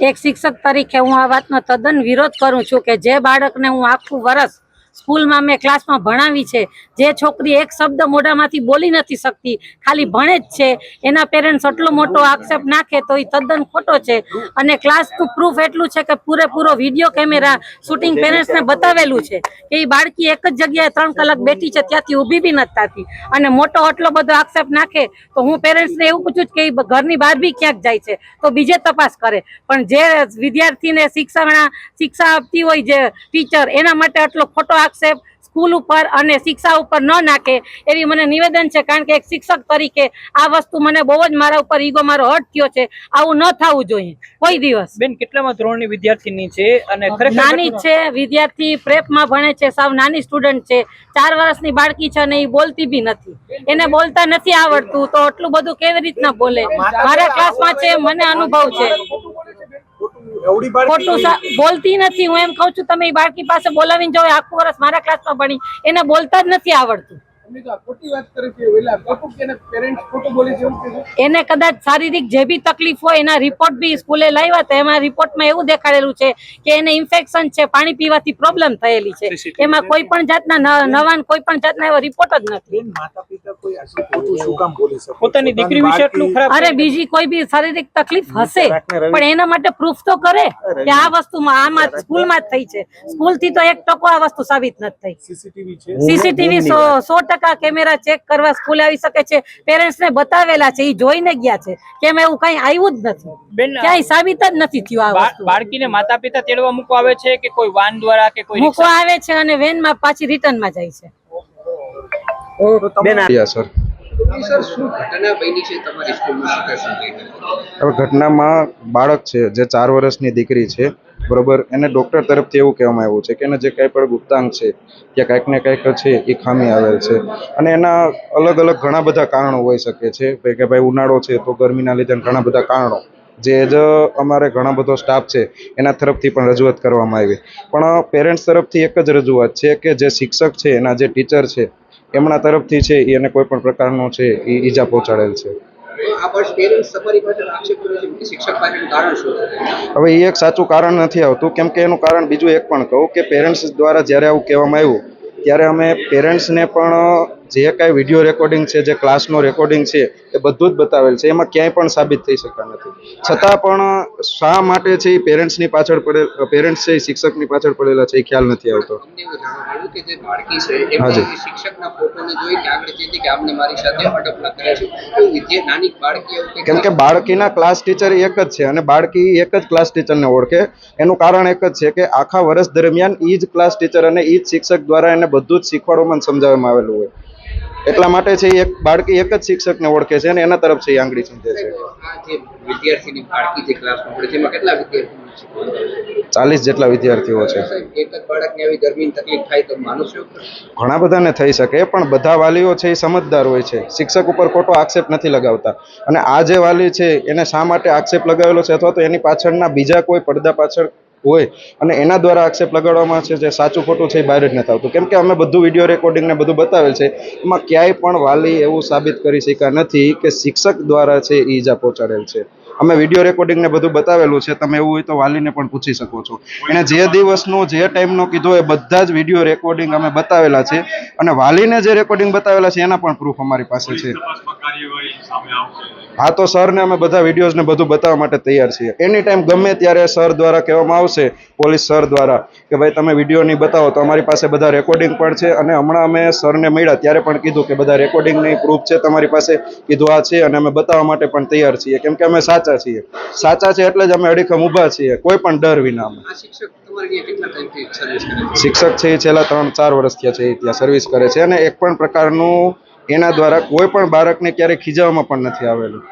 એક શિક્ષક તરીકે હું આ વાતનો તદ્દન વિરોધ કરું છું કે જે બાળકને હું આખું વર્ષ સ્કૂલમાં મેં ક્લાસમાં ભણાવી છે. જે છોકરી એક શબ્દ મોઢામાંથી બોલી નથી શકતી, ખાલી ભણે જ છે. એના પેરેન્ટ્સ આટલો મોટો આક્ષેપ નાખે તો એ તદ્દન ખોટો છે. અને ક્લાસનું પ્રૂફ એટલું છે કે પૂરેપૂરો વીડિયો કેમેરા શૂટિંગ પેરેન્ટ્સને બતાવેલું છે કે એ બાળકી એક જ જગ્યાએ ત્રણ કલાક બેઠી છે, ત્યાંથી ઊભી બી નથી થતી. અને મોટો આટલો બધો આક્ષેપ નાખે તો હું પેરેન્ટ્સને એવું પૂછું છું કે એ ઘરની બહાર બી ક્યાંક જાય છે? તો બીજે તપાસ કરે. પણ જે વિદ્યાર્થીને શિક્ષણ, શિક્ષા આપતી હોય જે ટીચર એના માટે આટલો ખોટો આક્ષેપ સ્કૂલ ઉપર અને શિક્ષા ઉપર ન નાખે એવી મને નિવેદન છે. કારણ કે એક શિક્ષક તરીકે આ વસ્તુ મને બહુ જ મારા ઉપર ઈગો મારો થયો છે. આવું ન થવું જોઈએ. કોઈ દિવસ. બેન કેટલામાં ધોરણની વિદ્યાર્થીની છે અને નાની છે વિદ્યાર્થી પ્રેપમાં ભણે છે સાવ નાની સ્ટુડન્ટ છે. ચાર વર્ષની બાળકી છે અને એ બોલતી બી નથી. એને બોલતા નથી આવડતું તો આટલું બધું કેવી રીતના બોલે? મારા ક્લાસમાં છે મને અનુભવ છે. ખોટું બોલતી નથી. હું એમ કઉ છું તમે બાળકી પાસે બોલાવીને જાઓ આખું વર્ષ મારા ક્લાસમાં ભણી. એને બોલતા જ નથી આવડતું. એને કદાચ શારીરિક જે બી તકલીફ હોય એના રિપોર્ટ બી સ્કૂલે લાવ્યા હતા એમાં રિપોર્ટમાં એવું દેખાડેલું છે કે એને ઇન્ફેક્શન છે પાણી પીવાથી પ્રોબ્લેમ થયેલી છે. એમાં કોઈ પણ જાતના નવા કોઈ પણ જાતના એવા રિપોર્ટ જ નથી. પોતાની દીકરી વિશે એટલું ખરાબ અરે બીજી કોઈ બી શારીરિક તકલીફ હશે પણ એના માટે પ્રૂફ તો કરે કે આ વસ્તુમાં આમાં સ્કૂલમાં જ થઈ છે. સ્કૂલથી તો એક ટકો આ વસ્તુ સાબિત નથી થઈ. સીસીટીવી સો સો ટકા કેમેરા ચેક કરવા સ્કૂલે આવી શકે છે. પેરેન્ટ્સ ને બતાવેલા છે એ જોઈને ગયા છે. કેમ એવું કઈ આવ્યું જ નથી. ક્યાંય સાબિત જ નથી થયું આ બાળકીને માતા પિતા તેડવા મૂકવા આવે છે કે કોઈ વાન દ્વારા કે કોઈ મૂકવા આવે છે અને વેનમાં પાછી રિટર્નમાં જાય છે. યા સર. સર શું ઘટના બની છે તમારી સ્કૂલમાં શું કહેશો? લઈને હવે ઘટનામાં બાળક છે જે ચાર વર્ષની દીકરી છે બરોબર? એને ડૉક્ટર તરફથી એવું કહેવામાં આવ્યું છે કે એને જે કાંઈ પણ ગુપ્તાંગ છે ત્યાં કાંઈક ને કાંઈક છે, એ ખામી આવેલ છે. અને એના અલગ અલગ ઘણા બધા કારણો હોઈ શકે છે. કે ભાઈ ઉનાળો છે તો ગરમીના લીધે ઘણા બધા કારણો. જે જ અમારે ઘણા બધો સ્ટાફ છે, એના તરફથી પણ રજૂઆત કરવામાં આવી. પણ પેરેન્ટ્સ તરફથી એક જ રજૂઆત છે કે જે શિક્ષક છે, એના જે ટીચર છે, એમના તરફથી છે એને કોઈ પણ પ્રકારનો છે, એ ઈજા પહોંચાડેલ છે. હવે એ એક સાચું કારણ નથી આવતું, કેમ કે એનું કારણ બીજું એક પણ કહું કે પેરેન્ટ્સ દ્વારા જ્યારે આવું કહેવામાં આવ્યું, ત્યારે અમે પેરેન્ટ્સને પણ જે કાંઈ વીડિયો રેકોર્ડિંગ છે જે ક્લાસનો રેકોર્ડિંગ છે એ બધું જ બતાવેલ છે. એમાં ક્યાંય પણ સાબિત થઈ શકતા નથી. છતાં પણ શા માટે છે એ પેરેન્ટ્સની પાછળ પડે પેરેન્ટ્સ છે એ શિક્ષકની પાછળ પડેલા છે એ ખ્યાલ નથી આવતો. કેમ કે બાળકીના ક્લાસ ટીચર એક જ છે અને બાળકી એક જ ક્લાસ ટીચરને ઓળખે. એનું કારણ એક જ છે કે આખા વર્ષ દરમિયાન એ જ ક્લાસ ટીચર અને એ જ શિક્ષક દ્વારા એને બધું જ શીખવાડવામાં સમજાવવામાં આવેલું હોય. એટલા માટે છે એક બાળકી એક જ શિક્ષકને ઓળખે છે અને એના તરફ છે આંગળી ચીંધે છે. વિદ્યાર્થીની બાળકી જે ક્લાસમાં પડે છે એમાં કેટલા વિદ્યાર્થીઓ ચાલીસ જેટલા વિદ્યાર્થીઓ છે. એક જ બાળકને આવી ગરમીની તકલીફ થાય તો માનું છો? ઘણા બધાને થઈ શકે પણ બધા વાલીઓ છે એ સમજદાર હોય છે. શિક્ષક ઉપર ખોટો આક્ષેપ નથી લગાવતા. અને આ જે વાલી છે એને શા માટે આક્ષેપ લગાવેલો છે અથવા તો એની પાછળના બીજા કોઈ પડદા પાછળ હોય અને એના દ્વારા આક્ષેપ લગાડવામાં છે જે સાચું ખોટું છે એ બહાર જ નથી આવતું. કેમ કે અમે બધું વીડિયો રેકોર્ડિંગને બધું બતાવેલ છે, એમાં ક્યાંય પણ વાલી એવું સાબિત કરી શક્યા નથી કે શિક્ષક દ્વારા છે એ ઈજા પહોંચાડેલ છે. અમે વીડિયો રેકોર્ડિંગ ને બધું બતાવેલું છે. તમે એવું હોય તો વાલીને પણ પૂછી શકો છો. એણે જે દિવસનો, જે ટાઈમનો કીધો એ બધા જ વીડિયો રેકોર્ડિંગ અમે બતાવેલા છે. અને વાલીને જે રેકોર્ડિંગ બતાવેલા છે, એના પણ પ્રૂફ અમારી પાસે છે. હા, તો સરને અમે બધા વિડીયોઝ ને બધું બતાવવા માટે તૈયાર છીએ. એની ટાઈમ ગમે ત્યારે સર દ્વારા કહેવામાં આવશે, પોલીસ સર દ્વારા, કે ભાઈ તમે વીડિયો નહીં બતાવો, તો અમારી પાસે બધા રેકોર્ડિંગ પણ છે. અને હમણાં અમે સરને મળ્યા, ત્યારે પણ કીધું કે બધા રેકોર્ડિંગની પ્રૂફ છે તમારી પાસે. કીધું આ છે, અને અમે બતાવવા માટે પણ તૈયાર છીએ. કેમ કે અમે સાચા છીએ. સાચા છે એટલે જ અમે અડીખમ ઊભા છીએ કોઈ પણ ડર વિના અમે શિક્ષક છે? એ છેલ્લા ત્રણ ચાર વર્ષ થયા છે એ ત્યાં સર્વિસ કરે છે અને એક પણ પ્રકારનું એના દ્વારા કોઈ પણ બાળકને ક્યારેય ખીજાવામાં પણ નથી આવેલું.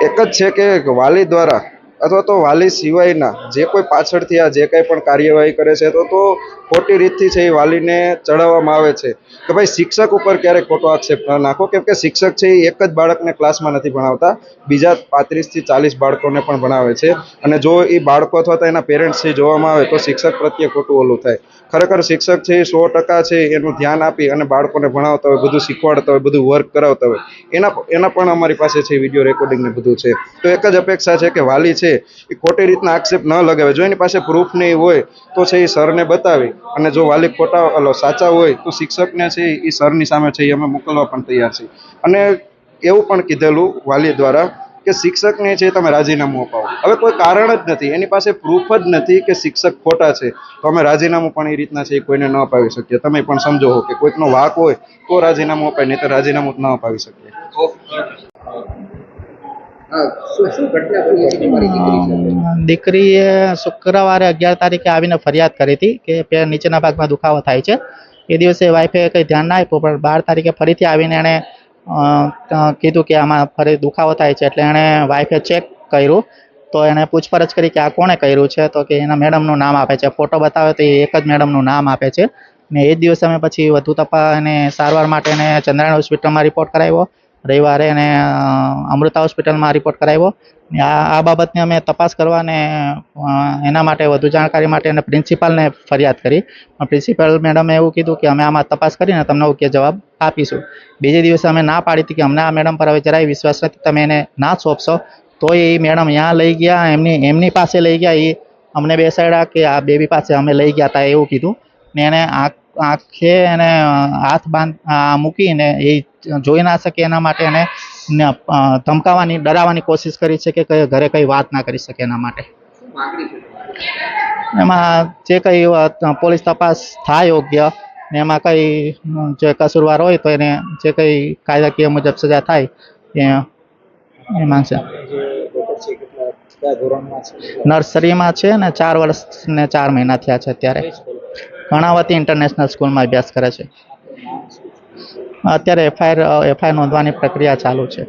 એક જ છે કે વાલી દ્વારા અથવા તો વાલી સિવાયના જે કોઈ પાછળથી આ જે કાંઈ પણ કાર્યવાહી કરે છે, તો તો ખોટી રીતથી છે એ વાલીને ચડાવવામાં આવે છે. કે ભાઈ શિક્ષક ઉપર ક્યારેય ખોટો આક્ષેપ નાખો, કેમ કે શિક્ષક છે એ એક જ બાળકને ક્લાસમાં નથી ભણાવતા, બીજા પાંત્રીસથી ચાલીસ બાળકોને પણ ભણાવે છે. અને જો એ બાળકો અથવા તો એના પેરેન્ટ્સ છે જોવામાં આવે, તો શિક્ષક પ્રત્યે ખોટું ઓલું થાય. ખરેખર શિક્ષક છે એ સો ટકા છે એનું ધ્યાન આપી અને બાળકોને ભણાવતા હોય, બધું શીખવાડતા હોય, બધું વર્ક કરાવતા હોય. એના એના પણ અમારી પાસે છે વીડિયો રેકોર્ડિંગ ને બધું છે. તો એક જ અપેક્ષા છે કે વાલી છે એ ખોટી રીતના આક્ષેપ ન લગાવે. જો એની પાસે પ્રૂફ નહીં હોય, તો છે એ સરને બતાવી. અને જો વાલી ખોટા સાચા હોય, તો શિક્ષકને છે એ સરની સામે છે અમે મોકલવા પણ તૈયાર છીએ. અને એવું પણ કીધેલું વાલી દ્વારા કે શિક્ષકને છે તમે રાજીનામું અપાવો. હવે કોઈ કારણ જ નથી. એની પાસે પ્રૂફ જ નથી કે શિક્ષક ખોટા છે. તો અમે રાજીનામું પણ એ રીતના છે એ કોઈને ન અપાવી શકીએ. તમે પણ સમજો કે કોઈકનો વાક હોય, તો રાજીનામું અપાય, નહીં તો રાજીનામું ન અપાવી શકીએ હા શું શું ઘટના બની હતી તમારી દીકરી સાથે દીકરીએ શુક્રવારે અગિયાર તારીખે આવીને ફરિયાદ કરી હતી કે પેર નીચેના ભાગમાં દુખાવો થાય છે. એ દિવસે વાઈફે કંઈ ધ્યાન ના આપ્યું પણ બાર તારીખે ફરીથી આવીને એણે કીધું કે આમાં ફરી દુખાવો થાય છે એટલે એણે વાઈફે ચેક કર્યું. તો એણે પૂછપરછ કરી કે આ કોણે કર્યું છે? તો કે એના મેડમનું નામ આપે છે. ફોટો બતાવે તો એ એક જ મેડમનું નામ આપે છે. ને એ જ દિવસે અમે પછી વધુ તપાસ અને સારવાર માટે એને ચંદ્રાયણ હોસ્પિટલમાં રિપોર્ટ કરાવ્યો. રવિવારે એને અમૃતા હોસ્પિટલમાં રિપોર્ટ કરાવ્યો. આ આ બાબતની અમે તપાસ કરવા અને એના માટે વધુ જાણકારી માટે એને પ્રિન્સિપાલને ફરિયાદ કરી. પ્રિન્સિપાલ મેડમે એવું કીધું કે અમે આમાં તપાસ કરીને તમને ઓકે જવાબ આપીશું. બીજે દિવસે અમે ના પાડી હતી કે અમને આ મેડમ પર હવે જરાય વિશ્વાસ નથી. તમે એને ના સોંપશો. તો એ મેડમ ત્યાં લઈ ગયા, એમની એમની પાસે લઈ ગયા. એ અમને બેસાડ્યા કે આ બેબી પાસે અમે લઈ ગયા હતા એવું કીધું. ને એને આંખ આંખે એને હાથ બાંધ મૂકીને એ જોઈ ના શકે એના માટે એને ધમકાવાની ડરાવવાની કોશિશ કરી છે કે ઘરે કંઈ વાત ના કરી શકે એના માટે. છે એમાં જે કંઈ પોલીસ તપાસ થાય યોગ્ય ને એમાં કંઈ જે કસૂરવાર હોય તો એને જે કંઈ કાયદાકીય મુજબ સજા થાય એ એ માંગશે. નર્સરીમાં છે ને ચાર વર્ષ ને ચાર મહિના થયા છે અત્યારે. કર્ણાવતી ઇન્ટરનેશનલ સ્કૂલમાં અભ્યાસ કરે છે. અત્યારે એફઆઈઆર એફઆઈઆર નોંધવાની પ્રક્રિયા ચાલુ છે.